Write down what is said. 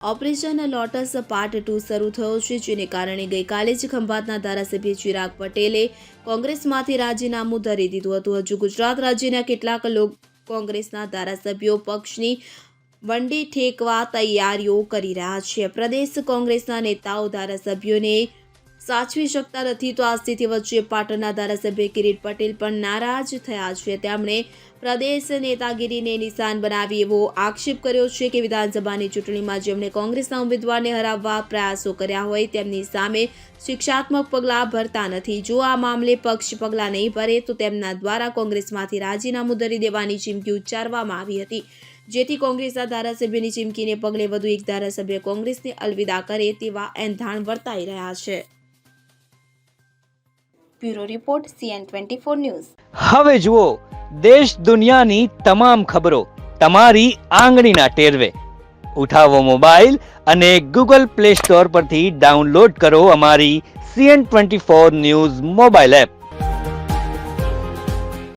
Operation lotus part two શરૂ થયો છે, જેને કારણે ગઈકાલે જ ખંભાતના ધારાસભ્ય ચિરાગ પટેલે કોંગ્રેસમાંથી રાજીનામું ધરી દીધું હતું. હજુ ગુજરાત રાજ્યના કેટલાક લોક કોંગ્રેસના ધારાસભ્યો પક્ષની વંડી ઠેકવા તૈયારીઓ કરી રહ્યા છે. પ્રદેશ કોંગ્રેસના નેતાઓ, ધારાસભ્યોને સાચવી શકતા નથી, તો આ સ્થિતિ વચ્ચે પાટણના ધારાસભ્ય કિરીટ પટેલ પણ નારાજ થયા છે. તેમણે પ્રદેશ નેતાગીરીને નિશાન બનાવી એવો આક્ષેપ કર્યો છે કે વિધાનસભાની ચૂંટણીમાં જેમણે કોંગ્રેસના ઉમેદવારને હરાવવા પ્રયાસો કર્યા હોય, તેમની સામે શિક્ષાત્મક પગલાં ભરતા નથી. જો આ મામલે પક્ષ પગલાં નહીં ભરે, તો તેમના દ્વારા કોંગ્રેસમાંથી રાજીનામું ધરી દેવાની ચીમકી ઉચ્ચારવામાં આવી હતી. જેથી કોંગ્રેસના ધારાસભ્યની ચીમકીને પગલે વધુ એક ધારાસભ્ય કોંગ્રેસને અલવિદા કરે તેવા એંધાણ વર્તાઈ રહ્યા છે. Bureau report CN twenty four news. હવે જુઓ, દેશ દુનિયાની તમામ ખબરો તમારી આંગળીના ટેરવે. ઉઠાવો મોબાઈલ અને ગૂગલ પ્લે સ્ટોર પરથી ડાઉનલોડ કરો અમારી CN twenty four news mobile app.